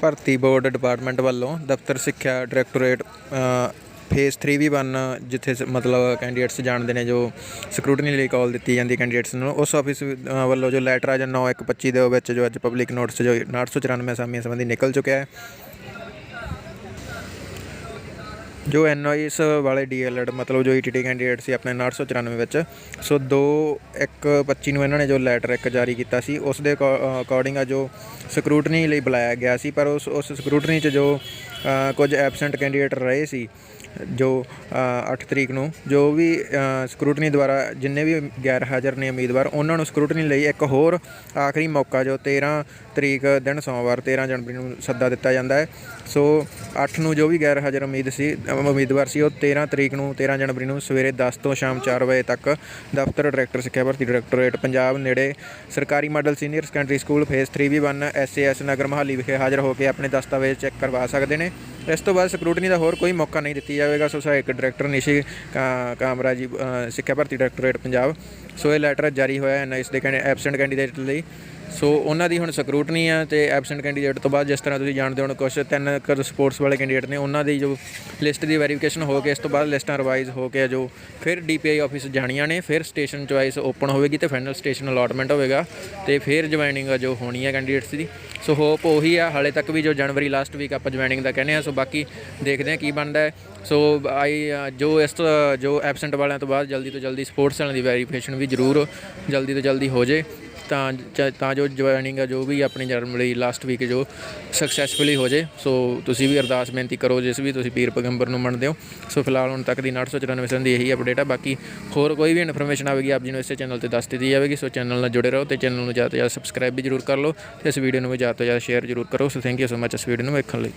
ਭਰਤੀ board department ਵੱਲੋਂ ਦਫ਼ਤਰ ਸਿੱਖਿਆ ਡਾਇਰੈਕਟੋਰੇਟ ਫੇਸ 3 ਵੀ ਬਨ ਜਿੱਥੇ ਸ- ਮਤਲਬ ਕੈਂਡੀਡੇਟਸ ਜਾਣਦੇ ਨੇ ਜੋ ਸਕਰੂਟਨੀ ਲਈ ਕਾਲ ਦਿੱਤੀ ਜਾਂਦੀ ਕੈਂਡੀਡੇਟਸ ਨੂੰ। ਉਸ ਆਫਿਸ ਵੱਲੋਂ ਜੋ ਲੈਟਰ ਆ ਜਾਂ 9125 ਦੇ ਵਿੱਚ ਜੋ ਅੱਜ ਪਬਲਿਕ ਨੋਟਿਸ ਜੋ 994 ਅਸਾਮੀਆਂ ਸੰਬੰਧੀ ਨਿਕਲ ਚੁੱਕਿਆ ਹੈ। ਜੋ ਐਨਆਈਐਸ ਵਾਲੇ ਡੀਐਲਐਡ ਮਤਲਬ ਜੋ ਈਟੀਟੀ ਕੈਂਡੀਡੇਟ ਸੀ ਆਪਣੇ 994 ਵਿੱਚ। ਸੋ 2 1 25 ਨੂੰ ਇਹਨਾਂ ਨੇ ਜੋ ਲੈਟਰ ਇੱਕ ਜਾਰੀ ਕੀਤਾ ਸੀ, ਉਸ ਦੇ ਅਕੋਰਡਿੰਗ ਆ ਜੋ ਸਕਰੂਟਨੀ ਲਈ ਬੁਲਾਇਆ ਗਿਆ ਸੀ, ਪਰ ਉਸ ਉਸ ਸਕਰੂਟਨੀ 'ਚ ਜੋ ਕੁਝ ਐਬਸੈਂਟ ਕੈਂਡੀਡੇਟ ਰਹੇ ਸੀ ਜੋ ਅ, 8 ਤਰੀਕ ਨੂੰ ਜੋ ਵੀ ਸਕਰੂਟਨੀ ਦੁਆਰਾ ਜਿੰਨੇ ਵੀ ਗੈਰ ਹਾਜ਼ਰ ਨੇ ਉਮੀਦਵਾਰ ਉਹਨਾਂ ਨੂੰ ਸਕਰੂਟਨੀ ਲਈ ਇੱਕ ਹੋਰ ਆਖਰੀ ਮੌਕਾ ਜੋ 13 ਤਰੀਕ ਦਿਨ ਸੋਮਵਾਰ 13 ਜਨਵਰੀ ਨੂੰ ਸੱਦਾ ਦਿੱਤਾ ਜਾਂਦਾ ਹੈ। ਸੋ 8 ਨੂੰ ਜੋ ਵੀ ਗੈਰ ਹਾਜ਼ਰ ਉਮੀਦ ਸੀ ਉਮੀਦਵਾਰ ਸੀ ਉਹ 13 ਤਰੀਕ ਨੂੰ 13 ਜਨਵਰੀ ਨੂੰ ਸਵੇਰੇ 10 ਤੋਂ ਸ਼ਾਮ 4 ਵਜੇ ਤੱਕ ਦਫ਼ਤਰ ਡਾਇਰੈਕਟਰ ਸਿੱਖਿਆ ਭਰਤੀ ਡਾਇਰੈਕਟੋਰੇਟ ਪੰਜਾਬ ਨੇੜੇ ਸਰਕਾਰੀ model senior secondary school phase 3 B 1 S A S Nagar Mohali ਵਿਖੇ ਹਾਜ਼ਰ ਹੋ ਕੇ ਆਪਣੇ ਦਸਤਾਵੇਜ਼ ਚੈੱਕ ਕਰਵਾ ਸਕਦੇ ਨੇ। ਇਸ ਤੋਂ ਬਾਅਦ ਸਕਰੂਟਨੀ ਦਾ ਹੋਰ ਕੋਈ ਮੌਕਾ ਨਹੀਂ ਦਿੱਤੀ ਜਾਵੇਗਾ। ਸੋ ਸਹਾਇਕ ਡਾਇਰੈਕਟਰ ਨਿਸ਼ੀ ਕਾ- ਕਾਮਰਾ ਜੀ ਸਿੱਖਿਆ ਭਰਤੀ ਡਾਇਰੈਕਟੋਰੇਟ ਪੰਜਾਬ। ਸੋ ਇਹ ਲੈਟਰ ਜਾਰੀ ਹੋਇਆ ਹੈ, ਇਸ ਦੇ ਕਹਿੰਦੇ ਐਬਸੈਂਟ ਕੈਂਡੀਡੇਟ ਲਈ। ਸੋ ਉਹਨਾਂ ਦੀ ਹੁਣ ਸਕਰੂਟਨੀ ਆ ਤੇ ਐਬਸੈਂਟ ਕੈਂਡੀਡੇਟ ਤੋਂ ਬਾਅਦ ਜਿਸ ਤਰ੍ਹਾਂ ਤੁਸੀਂ ਜਾਣਦੇ ਹੋ ਕੁਝ ਤਿੰਨ ਕਰ ਸਪੋਰਟਸ ਵਾਲੇ ਕੈਂਡੀਡੇਟ ਨੇ, ਉਹਨਾਂ ਦੀ ਜੋ ਲਿਸਟ ਦੀ ਵੈਰੀਫਿਕੇਸ਼ਨ ਹੋ ਕੇ ਇਸ ਤੋਂ ਬਾਅਦ ਲਿਸਟਾਂ ਰਿਵਾਈਜ਼ ਹੋ ਕੇ ਜੋ ਫਿਰ ਡੀਪੀਆਈ ਆਫਿਸ ਜਾਣੀਆਂ ਨੇ, ਫਿਰ ਸਟੇਸ਼ਨ ਚੁਆਇਸ ਓਪਨ ਹੋਵੇਗੀ ਤੇ ਫਾਈਨਲ ਸਟੇਸ਼ਨ ਅਲਾਟਮੈਂਟ ਹੋਵੇਗਾ ਤੇ ਫਿਰ ਜੁਆਇਨਿੰਗ ਜੋ ਹੋਣੀ ਹੈ ਕੈਂਡੀਡੇਟਸ ਦੀ। ਸੋ ਹੋਪ ਉਹੀ ਆ, ਹਾਲੇ ਤੱਕ ਵੀ ਜੋ ਜਨਵਰੀ ਲਾਸਟ ਵੀਕ ਆਪਾਂ ਜੁਆਇਨਿੰਗ ਦਾ ਕਹਿੰਦੇ ਆ, ਸੋ ਬਾਕੀ ਦੇਖਦੇ ਆ ਕੀ ਬਣਦਾ ਹੈ। ਸੋ ਆਈ, ਜੋ ਇਸ ਤੋਂ, ਜੋ ਐਬਸੈਂਟ ਵਾਲਿਆਂ ਤੋਂ ਬਾਅਦ ਜਲਦੀ ਤੋਂ ਜਲਦੀ ਸਪੋਰਟਸ ਵਾਲਿਆਂ ਦੀ ਵੈਰੀਫਿਕੇਸ਼ਨ ਵੀ ਜ਼ਰੂਰ ਜਲਦੀ ਤੋਂ ਜਲਦੀ ਹੋ ਜੇ। ਤਾਂ ਜ- ਤਾਂ ਜੋ ਜੁਆਇਨਿੰਗ ਆ, ਜੋ ਵੀ ਆਪਣੀ ਜਨਵਰੀ ਲਾਸਟ ਵੀਕ ਜੋ ਸਕਸੈਸਫੁਲੀ ਹੋ ਜੇ, ਸੋ ਤੁਸੀਂ ਵੀ ਅਰਦਾਸ ਬੇਨਤੀ ਕਰੋ, ਜਿਸ ਵੀ ਤੁਸੀਂ ਪੀਰ ਪੈਗੰਬਰ ਨੂੰ ਮੰਨਦੇ ਹੋ। ਸੋ ਫਿਲਹਾਲ ਹੁਣ ਤੱਕ ਦੀ 994 ਦੀ ਇਹੀ ਅਪਡੇਟ ਆ, ਬਾਕੀ ਹੋਰ ਕੋਈ ਵੀ ਇਨਫੋਰਮੇਸ਼ਨ ਆਵੇਗੀ, ਆਪ ਜੀ ਨੂੰ ਇਸੇ ਚੈਨਲ ਤੇ ਦੱਸ ਦਿੱਤੀ ਜਾਵੇਗੀ, ਸੋ ਚੈਨਲ ਨਾਲ ਜੁੜੇ ਰਹੋ ਤੇ ਚੈਨਲ ਨੂੰ ਜ਼ਿਆਦਾ ਤੋਂ ਜ਼ਿਆਦਾ ਸਬਸਕ੍ਰਾਈਬ ਵੀ ਜ਼ਰੂਰ ਕਰ ਲਓ ਤੇ ਇਸ ਵੀਡੀਓ ਨੂੰ ਵੀ ਜ਼ਿਆਦਾ ਤੋਂ ਜ਼ਿਆਦਾ ਸ਼ੇਅਰ ਜ਼ਰੂਰ ਕਰੋ। So thank you so much ਇਸ ਵੀਡੀਓ ਨੂੰ ਵੇਖਣ ਲਈ।